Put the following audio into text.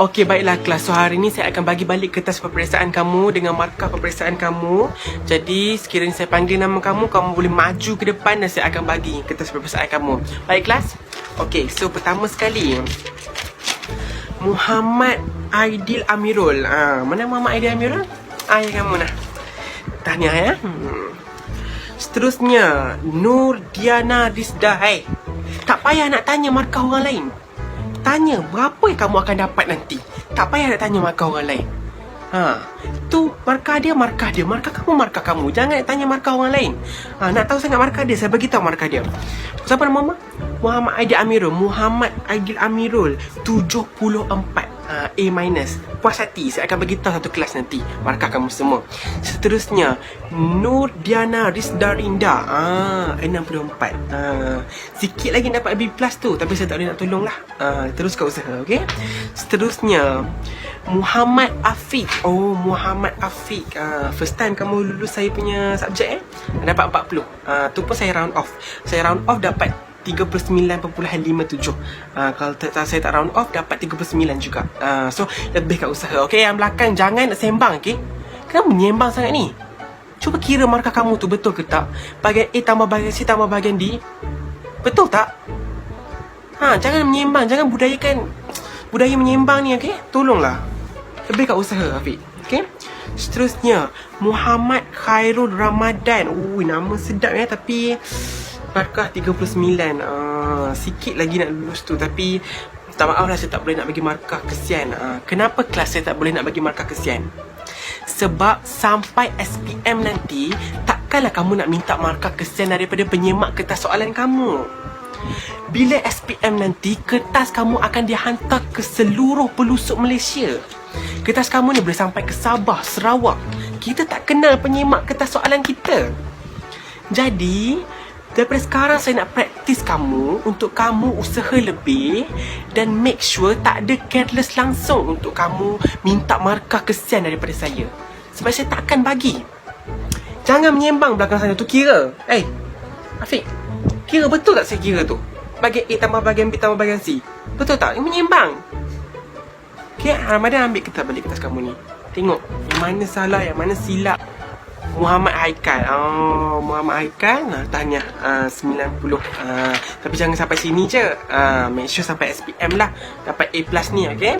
Okey, baiklah kelas. So, hari ni saya akan bagi balik kertas peperiksaan kamu dengan markah peperiksaan kamu. Jadi, sekiranya saya panggil nama kamu, kamu boleh maju ke depan dan saya akan bagi kertas peperiksaan kamu. Baik, kelas? Okey, so pertama sekali. Muhammad Aidil Amirul. Ah, mana Muhammad Aidil Amirul? Ayah kamu nah. Tahniah ya. Hmm. Seterusnya, Nur Diana Rizda. Hey, tak payah nak tanya markah orang lain. Tanya berapa yang kamu akan dapat nanti. Tak payah nak tanya markah orang lain. Ha, tu markah dia, markah dia. Markah kamu, markah kamu. Jangan nak tanya markah orang lain. Ha, nak tahu sangat markah dia, saya beritahu markah dia. Siapa nama Mama? Muhammad Aidil Amirul. Muhammad Aidil Amirul. 74. Uh, A minus. Puas hati Saya akan beritahu satu kelas nanti. Markah kamu semua. Seterusnya Nur Diana Rizdarinda. Ah, 64 ah, Sikit lagi dapat B plus tu Tapi saya tak boleh nak tolong lah ah, Teruskan usaha okay? Seterusnya Muhammad Afiq. Oh Muhammad Afiq. Ah, First time kamu lulus saya punya subjek eh? Dapat 40 ah, Tu pun saya round off. Saya round off dapat 39.57 uh, Kalau tak, saya tak round off Dapat 39 juga uh, So lebih kat usaha Okay yang belakang Jangan nak sembang okay Kenapa menyembang sangat ni Cuba kira markah kamu tu betul ke tak Bahagian A tambah bahagian C tambah bahagian D Betul tak Ha, jangan menyembang, jangan budayakan budaya menyembang ni, okey? Tolonglah. Lebih kat usaha, Afiq. Okey? Seterusnya, Muhammad Khairul Ramadan. Ui, nama sedap ya, tapi Markah 39 uh, Sikit lagi nak lulus tu Tapi Tak maaf lah saya tak boleh nak bagi markah kesian. Uh, Kenapa kelas saya tak boleh nak bagi markah kesian? Sebab sampai SPM nanti Takkanlah kamu nak minta markah kesian Daripada penyemak kertas soalan kamu. Bila SPM nanti Kertas kamu akan dihantar ke seluruh pelusuk Malaysia. Kertas kamu ni boleh sampai ke Sabah, Sarawak. Kita tak kenal penyemak kertas soalan kita. Jadi Daripada sekarang saya nak praktis kamu untuk kamu usaha lebih dan make sure tak ada careless langsung untuk kamu minta markah kesian daripada saya. Sebab saya takkan bagi. Jangan menyembang belakang sana tu kira. Eh, hey, Afiq, kira betul tak saya kira tu? Bagian A tambah bagian B tambah bagian C. Betul tak? Ini menyembang. Okay, Ramadan ambil kita balik kertas kamu ni. Tengok, yang mana salah, yang mana silap. Muhammad Haikal. Oh, Muhammad Haikal. Nah, tanya uh, 90. Uh, tapi jangan sampai sini je. Uh, make sure sampai SPM lah. Dapat A ni, okay?